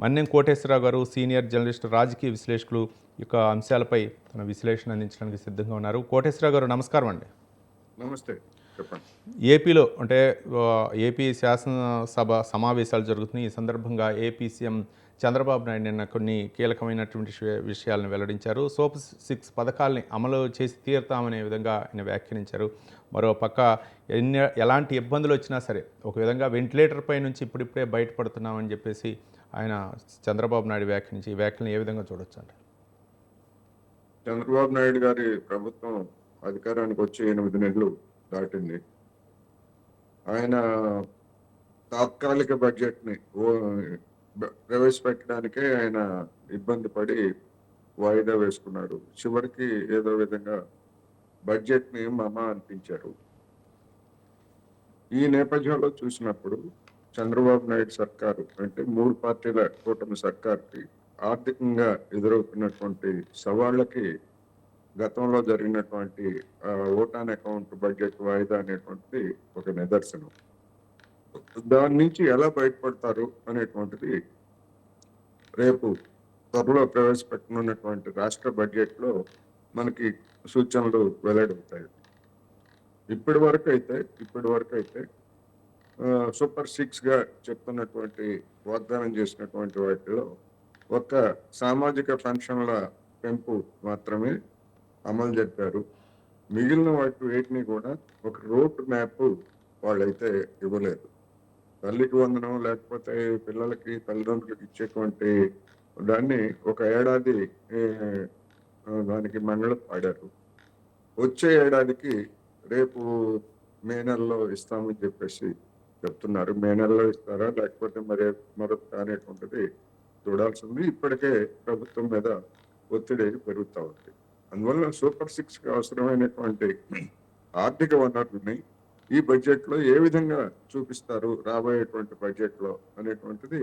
మన్నెం కోటేశ్వరరావు గారు senior journalist రాజకీయ విశ్లేషకులు యొక్క అంశాలపై తన విశ్లేషణ అందించడానికి సిద్ధంగా ఉన్నారు. కోటేశ్వరరావు గారు నమస్కారం అండి. నమస్తే. చెప్పండి ఏపీలో అంటే ఏపీ శాసనసభ సమావేశాలు జరుగుతున్నాయి. ఈ సందర్భంగా ఏపీ సీఎం చంద్రబాబు నాయుడు నిన్న కొన్ని కీలకమైనటువంటి విషయ- విషయాలను వెల్లడించారు. సూపర్ సిక్స్ పథకాల్ని అమలు చేసి తీరుతామనే విధంగా ఆయన వ్యాఖ్యానించారు. మరో పక్క ఎన్ని ఎలాంటి ఇబ్బందులు వచ్చినా సరే ఒక విధంగా వెంటిలేటర్ పై నుంచి ఇప్పుడిప్పుడే బయటపడుతున్నామని చెప్పేసి ఆయన చంద్రబాబు నాయుడు వ్యాఖ్యానించి ఈ వ్యాఖ్యలను ఏ విధంగా చూడొచ్చు అంట చంద్రబాబు నాయుడు గారి ప్రభుత్వం అధికారానికి వచ్చి ఎనిమిది నెలలు దాటింది. ఆయన తాత్కాలిక బడ్జెట్ని ప్రవేశపెట్టడానికే ఆయన ఇబ్బంది పడి వాయిదా వేసుకున్నాడు. చివరికి ఏదో విధంగా బడ్జెట్ని మమ అనిపించారు. ఈ నేపథ్యంలో చూసినప్పుడు చంద్రబాబు నాయుడు సర్కారు అంటే మూడు పార్టీల కూటమి సర్కార్కి ఆర్థికంగా ఎదురవుతున్నటువంటి సవాళ్ళకి గతంలో జరిగినటువంటి ఓటాన్ అకౌంట్ బడ్జెట్ వాయిదా అనేటువంటిది ఒక నిదర్శనం. దాని నుంచి ఎలా బయటపడతారు అనేటువంటిది రేపు త్వరలో ప్రవేశపెట్టనున్నటువంటి రాష్ట్ర బడ్జెట్లో మనకి సూచనలు వెల్లడవుతాయి. ఇప్పటి వరకు అయితే ఇప్పటి వరకు అయితే సూపర్ సిక్స్గా చెప్తున్నటువంటి వాగ్దానం చేసినటువంటి వాటిలో ఒక సామాజిక పెన్షన్ల పెంపు మాత్రమే అమలు జరిపారు. మిగిలిన వాటి వేటిని కూడా ఒక రోడ్ మ్యాప్ వాళ్ళైతే ఇవ్వలేదు. తల్లికి వందనం లేకపోతే పిల్లలకి తల్లిదండ్రులకు ఇచ్చేటువంటి దాన్ని ఒక ఏడాది దానికి మంగళ పాడారు. వచ్చే ఏడాదికి రేపు మే నెలలో ఇస్తామని చెప్పేసి చెప్తున్నారు. మే నెలలో ఇస్తారా లేకపోతే మరి మరొక అనేటువంటిది చూడాల్సింది. ఇప్పటికే ప్రభుత్వం మీద ఒత్తిడి పెరుగుతూ ఉంది. అందువల్ల సూపర్ సిక్స్కి అవసరమైనటువంటి ఆర్థిక వనరుల్ని ఈ బడ్జెట్లో ఏ విధంగా చూపిస్తారు రాబోయేటువంటి బడ్జెట్లో అనేటువంటిది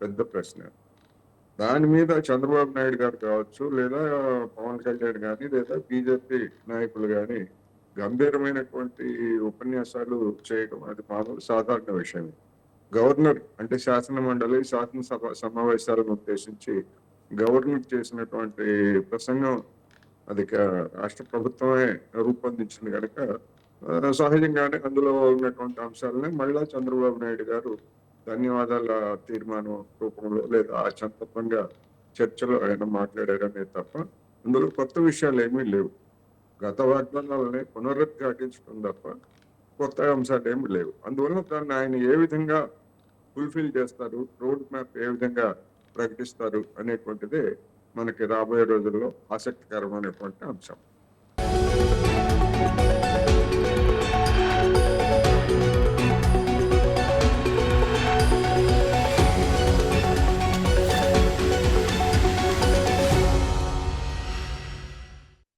పెద్ద ప్రశ్న. దాని మీద చంద్రబాబు నాయుడు గారు కావచ్చు లేదా పవన్ కళ్యాణ్ గాని లేదా బీజేపీ నాయకులు గాని గంభీరమైనటువంటి ఉపన్యాసాలు చేయడం అది మామూలు సాధారణ విషయం గవర్నర్ అంటే శాసన మండలి శాసనసభ సమావేశాలను ఉద్దేశించి గవర్నర్ చేసినటువంటి ప్రసంగం అది రాష్ట్ర ప్రభుత్వమే రూపొందించింది కనుక సహజంగానే అందులో ఉన్నటువంటి అంశాలని మళ్ళా చంద్రబాబు నాయుడు గారు ధన్యవాదాల తీర్మానం రూపంలో లేదా ఆ సందర్భంగా చర్చలో ఆయన మాట్లాడారనే తప్ప అందులో కొత్త విషయాలు ఏమీ లేవు. గత వాగ్దానాలని పునరుద్ఘాటించడం తప్ప కొత్త అంశాలు ఏమి లేవు. అందువల్ల దాన్ని ఆయన ఏ విధంగా ఫుల్ఫిల్ చేస్తారు రోడ్ మ్యాప్ ఏ విధంగా ప్రకటిస్తారు అనేటువంటిది మనకి రాబోయే రోజుల్లో ఆసక్తికరమైనటువంటి అంశం.